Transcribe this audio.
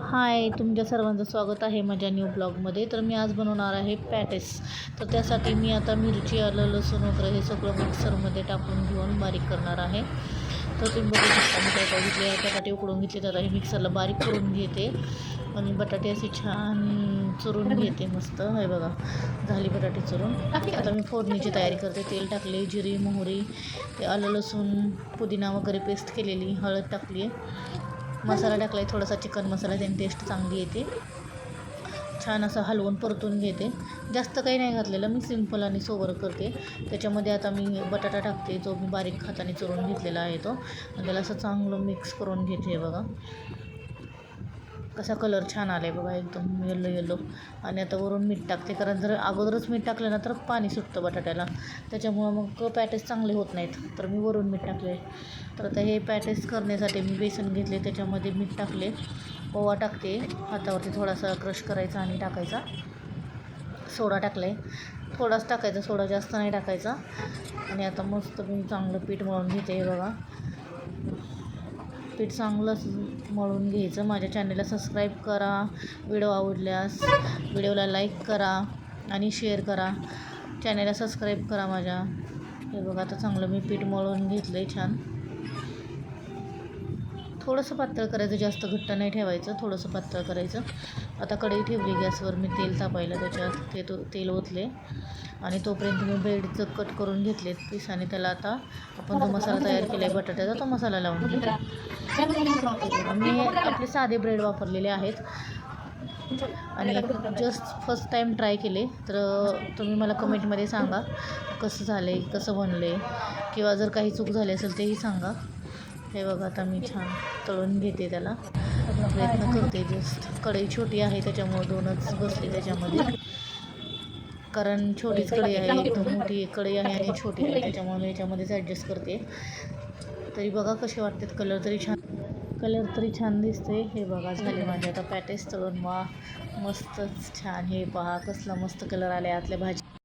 हाय तुमच्या सर्वांचं स्वागत आहे माझ्या न्यू ब्लॉगमध्ये तर मी आज बनवणार आहे पॅटेस. तर त्यासाठी मी आता मिरची आलं लसूण वगैरे हे सगळं मिक्सरमध्ये टाकून घेऊन बारीक करणार आहे. तर तुम्ही बघू शकता मी काय काय घेतले बटाटे उकडून घेतले तर हे मिक्सरला बारीक करून घेते. आणि बटाटे असे छान चुरून घेते मस्त. हे बघा झाली बटाटे चुरून. आता मी फोडणीची तयारी करते. तेल टाकले जिरी मोहरी ते आलं लसूण पुदिना वगैरे पेस्ट केलेली हळद टाकली आहे. मसाला टाकला आहे थोडासा चिकन मसाला त्याने टेस्ट चांगली येते. छान असं हलवून परतून घेते. जास्त काही नाही घातलेलं मी सिंपल आणि सोबर करते. त्याच्यामध्ये आता मी बटाटा टाकते जो मी बारीक हाताने चुरून घेतलेला आहे तो. त्याला असं चांगलं मिक्स करून घेते बघा. कसा कलर छान आला आहे बघा एकदम येल्लो येल्लो आणि आता वरून मीठ टाकते कारण जर अगोदरच मीठ टाकलं ना तर पाणी सुटतं बटाट्याला. त्याच्यामुळं मग पॅटेस चांगले होत नाहीत. तर मी वरून मीठ टाकले तर आता हे पॅटेस करण्यासाठी मी बेसन घेतले त्याच्यामध्ये मीठ टाकले ओवा टाकते हातावरती थोडासा क्रश करायचा आणि टाकायचा. सोडा टाकला आहे थोडाच टाकायचा सोडा जास्त नाही टाकायचा. आणि आता मस्त मी चांगलं पीठ मळून घेते बघा. पीठ चांगलं मळून घ्यायचं. माझ्या चॅनलला सबस्क्राईब करा. व्हिडिओ आवडल्यास व्हिडिओला लाईक करा आणि शेअर करा. चॅनलला सबस्क्राईब करा माझ्या. हे बघा आता चांगलं मी पीठ मळून घेतलं आहे छान. थोडंसं पातळ करायचं जास्त घट्ट नाही ठेवायचं थोडंसं पातळ करायचं. आता कढई ठेवली गॅसवर मी तेल तापायला त्याच्यात ते तो तेल ओतले. आणि तोपर्यंत मी ब्रेडचं कट करून घेतले पीस आणि त्याला आता आपण जो मसाला तयार केला आहे बटाट्याचा तो मसाला लावून घेते मी आपले साधे ब्रेड वापरलेले आहेत. आणि जस्ट फर्स्ट टाईम ट्राय केले तर तुम्ही मला कमेंटमध्ये सांगा कसं झालं आहे कसं बनलं आहे किंवा जर काही चूक झाली असेल तेही सांगा. हे बघा आता मी छान तळून घेते त्याला. प्रयत्न करते जस्ट कढई छोटी आहे त्याच्यामुळे दोनच बसले त्याच्यामध्ये. कारण छोटीच कढई आहे एकदम मोठी कढई आहे आणि छोटी आहे त्याच्यामुळे मी याच्यामध्येच ॲडजस्ट करते. तरी बघा कसे वाटतात कलर तरी छान. कलर तरी छान दिसते हे बघा झाले माझे आता पॅटेस तळून. वा मस्तच छान. हे पहा कसला मस्त कलर आले आतल्या भाजी.